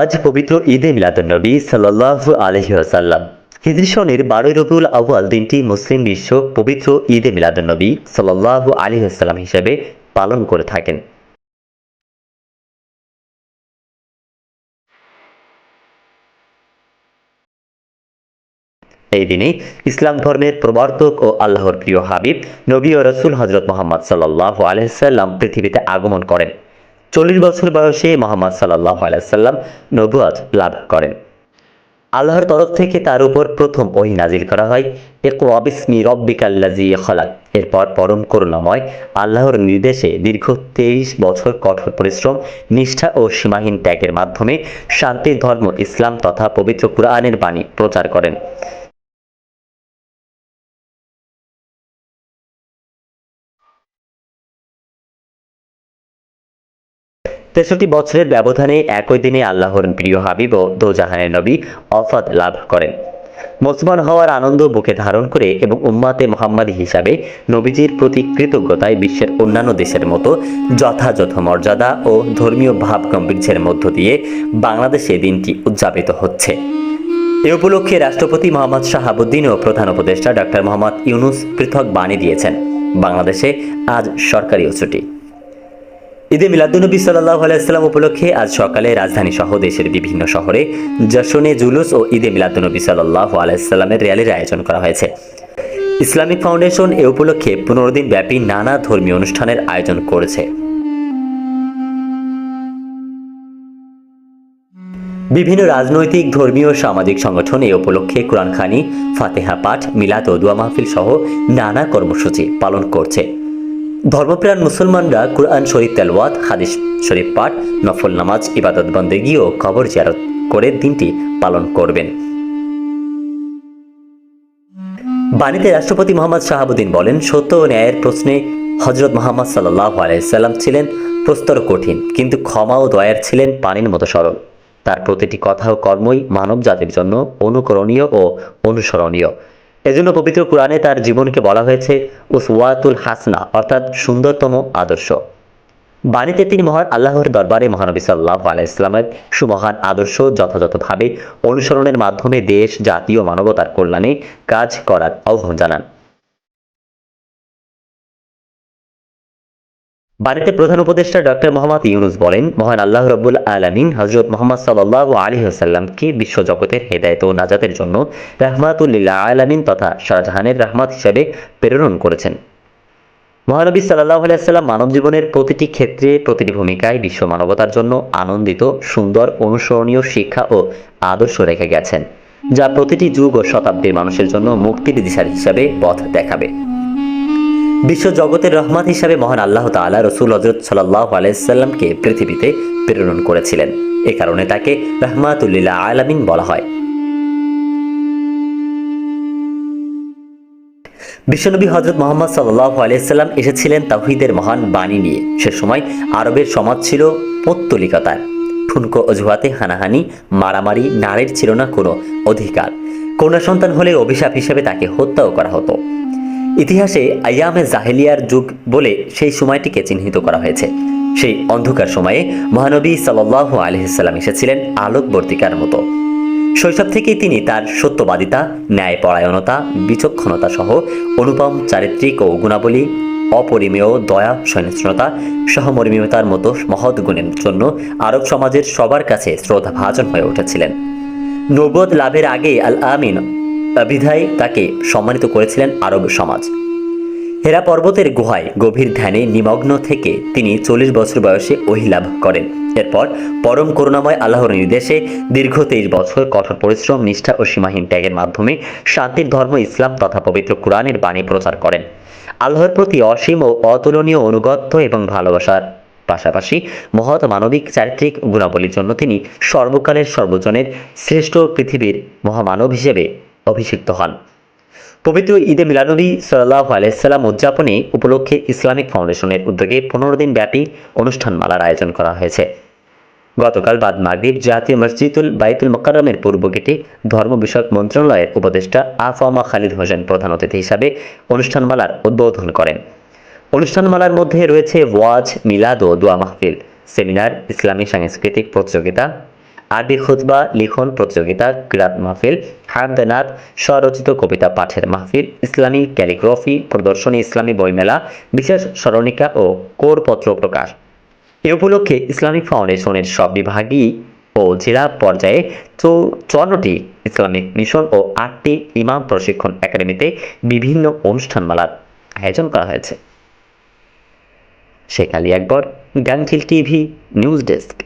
আজ পবিত্র ঈদে মিলাদুন্নবী সাল্লাহ আলহি আসাল্লাম হিজরি সনের বারোই রবিউল আউয়াল দিনটি মুসলিম বিশ্ব পবিত্র ঈদে মিলাদুন্নবী সাল্লাহ আলী আসাল্লাম হিসেবে পালন করে থাকেন। এই দিনে ইসলাম ধর্মের প্রবর্তক ও আল্লাহর প্রিয় হাবিব, নবী ও রসুল হজরত মোহাম্মদ সাল্লাহ আলহাম পৃথিবীতে আগমন করেন। চল্লিশ বছর বয়সে মোহাম্মদ সাল্লাহ আলাইসাল্লাম নবুয়াত লাভ করেন। আল্লাহর তরফ থেকে তার উপর প্রথম ওহি নাজিল করা হয় এক অবিসমি রব্বিকাল্লাজি খলাক। এরপর পরম করুণাময়, আল্লাহর নির্দেশে দীর্ঘ তেইশ বছর কঠোর পরিশ্রম, নিষ্ঠা ও সীমাহীন ত্যাগের মাধ্যমে শান্তির ধর্ম, ইসলাম তথা পবিত্র কুরআনের বাণী প্রচার করেন। তেষট্টি বছরের ব্যবধানে একই দিনে আল্লাহর প্রিয় হাবিব ও দোজাহানের নবী অফাদ লাভ করেন। মুসলমান হওয়ার আনন্দ বুকে ধারণ করে এবং উম্মাতে মোহাম্মদ হিসাবে নবীজির প্রতি কৃতজ্ঞতায় বিশ্বের অন্যান্য দেশের মতো যথাযথ মর্যাদা ও ধর্মীয় ভাব গাম্ভীর্যের মধ্য দিয়ে বাংলাদেশে দিনটি উদযাপিত হচ্ছে। এ উপলক্ষে রাষ্ট্রপতি মোহাম্মদ শাহাবুদ্দিন ও প্রধান উপদেষ্টা ডক্টর মোহাম্মদ ইউনুস পৃথক বাণী দিয়েছেন। বাংলাদেশে আজ সরকারিও ছুটি। ঈদে মিলাদুনবী সাল্লাহ আলাইসাল্লাম উপলক্ষে আজ সকালে রাজধানী সহ দেশের বিভিন্ন শহরে জশনে জুলুস ও ঈদে মিলাদুনবী সাল্লাহ আলাইসাল্লামের র্যালির আয়োজন করা হয়েছে। ইসলামিক ফাউন্ডেশন এ উপলক্ষে পনেরো দিন ব্যাপী নানা ধর্মীয় অনুষ্ঠানের আয়োজন করেছে। বিভিন্ন রাজনৈতিক, ধর্মীয়, সামাজিক সংগঠন এ উপলক্ষে কোরআন খানি, ফাতেহা পাঠ, মিলাদ ও দোয়া মাহফিল সহ নানা কর্মসূচি পালন করছে। ধর্মপ্রাণ মুসলমানরা কুরআন শরীফ তেলওয়াত, হাদিস শরীফ পাঠ, নফল নামাজ, ইবাদত বন্দেগী ও কবর জিয়ারত করে দিনটি পালন করবেন। বাণীতে রাষ্ট্রপতি মোহাম্মদ শাহাবুদ্দিন বলেন, সত্য ও ন্যায়ের প্রশ্নে হজরত মোহাম্মদ সাল্লাহ আলাইসাল্লাম ছিলেন প্রস্তর কঠিন, কিন্তু ক্ষমা ও দয়ার ছিলেন পানির মতো সরল। তার প্রতিটি কথা ও কর্মই মানব জাতির জন্য অনুকরণীয় ও অনুসরণীয়। এজন্য পবিত্র কোরআনে তার জীবনকে বলা হয়েছে উসওয়াতুল হাসনা, অর্থাৎ সুন্দরতম আদর্শ। বাণীতে তিনি মহান আল্লাহর দরবারে মহানবী সাল্লাহ আলাইসলামের সুমহান আদর্শ যথাযথভাবে অনুসরণের মাধ্যমে দেশ জাতীয় মানবতার কল্যাণে কাজ করার আহ্বান জানান। বাণীতে প্রধান উপদেষ্টা ডক্টর মোহাম্মদ ইউনুস বলেন, মহান আল্লাহ রব্বুল আলমিন হজরত মোহাম্মদ সাল্লাহ আলী আসাল্লামকে বিশ্বজগতের হেদায়ত ও নাজাতের জন্য রাহমাতুল্লিল্লাহ আলমিন তথা শাহজাহানের রহমত হিসেবে প্রেরণ করেছেন। মহানবী সাল্লাহ আলাইসাল্লাম মানব জীবনের প্রতিটি ক্ষেত্রে, প্রতিটি ভূমিকায় বিশ্ব মানবতার জন্য আনন্দিত, সুন্দর, অনুসরণীয় শিক্ষা ও আদর্শ রেখে গেছেন, যা প্রতিটি যুগ ও শতাব্দীর মানুষের জন্য মুক্তির দিশার হিসাবে পথ দেখাবে। বিশ্ব জগতের রহমত হিসাবে মহান আল্লাহ তাআলা রসুল হজরত সাল্লাহ আলাইসাল্লামকে পৃথিবীতে প্রেরণ করেছিলেন। এ কারণে তাকে রহমাতুল্লিল্লাহ আলামিন বলা হয়। বিশ্বনবী হজরত মোহাম্মদ সাল্লাহ আলাইসাল্লাম এসেছিলেন তাহিদের মহান বাণী নিয়ে। সে সময় আরবের সমাজ ছিল পত্তলিকতার। ঠুনকো অজুহাতে হানাহানি, মারামারি নারীর ছিল না কোনো অধিকার। কন্যা সন্তান হলে অভিশাপ হিসেবে তাকে হত্যাও করা হতো। ইতিহাসে আয়ামে জাহেলিয়ার যুগ বলে সেই সময়টিকে চিহ্নিত করা হয়েছে। সেই অন্ধকার সময়ে মহানবী সাল্লাহ আলহিসাল্লাম এসেছিলেন আলোকবর্তিকার মতো। শৈশব থেকেই তিনি তার সত্যবাদিতা, ন্যায়পরায়ণতা, বিচক্ষণতা সহ অনুপম, চারিত্রিক ও গুণাবলী, অপরিমেয় দয়া, সহিষ্ণুতা সহমর্মীয়তার মতো মহৎ গুণের জন্য আরব সমাজের সবার কাছে শ্রদ্ধাভাজন হয়ে উঠেছিলেন। নবদ লাভের আগে আল আমিন বিধায় তাকে সম্মানিত করেছিলেন আরব সমাজ। হেরা পর্বতের গুহায় গভীর ধ্যানে নিমগ্ন থেকে তিনি চল্লিশ বছর বয়সে ওহিলাভ করেন। এরপর পরম করুণাময় আল্লাহর নির্দেশে দীর্ঘ তেইশ বছর কঠোর পরিশ্রম, নিষ্ঠা ও সীমাহীন ত্যাগের মাধ্যমে শান্তির ধর্ম, ইসলাম তথা পবিত্র কোরআনের বাণী প্রচার করেন। আল্লাহর প্রতি অসীম ও অতুলনীয় অনুগত্য এবং ভালোবাসার পাশাপাশি মহৎ মানবিক চারিত্রিক গুণাবলীর জন্য তিনি সর্বকালের সর্বজনের শ্রেষ্ঠ পৃথিবীর মহামানব হিসেবে অভিষিক্ত হন। পবিত্র ঈদে মিলানবী সাল্লাহ আলাইসাল্লাম উদযাপনে উপলক্ষে ইসলামিক ফাউন্ডেশনের উদ্যোগে পনেরো দিন ব্যাপী অনুষ্ঠানমালার আয়োজন করা হয়েছে। গতকাল বাদ মাগরিব জাতীয় মসজিদুল বাইতুল মোকাররমের পূর্ব গেটে ধর্ম বিষয়ক মন্ত্রণালয়ের উপদেষ্টা আফামা খালিদ হোসেন প্রধান অতিথি হিসাবে অনুষ্ঠানমালার উদ্বোধন করেন। অনুষ্ঠানমালার মধ্যে রয়েছে ওয়াজ, মিলাদ ও দোয়া মাহফিল, সেমিনার, ইসলামী সাংস্কৃতিক প্রতিযোগিতা আরবি খুতবা লিখন প্রতিযোগিতা কিরাত মাহফিল হামদানাথ স্বরচিত কবিতা পাঠের মাহফিল, ইসলামী ক্যালিগ্রাফি, প্রদর্শনী ইসলামী বইমেলা, বিশেষ স্মরণিকা ও কোরপত্র প্রকাশ। এ উপলক্ষে ইসলামিক ফাউন্ডেশনের সব বিভাগই ও জেলা পর্যায়ে চুয়ান্নটি ইসলামিক মিশন ও আটটি ইমাম প্রশিক্ষণ একাডেমিতে বিভিন্ন অনুষ্ঠানমালার আয়োজন করা হয়েছে। Sheikh Ali Akbar, Gangchil TV, news desk.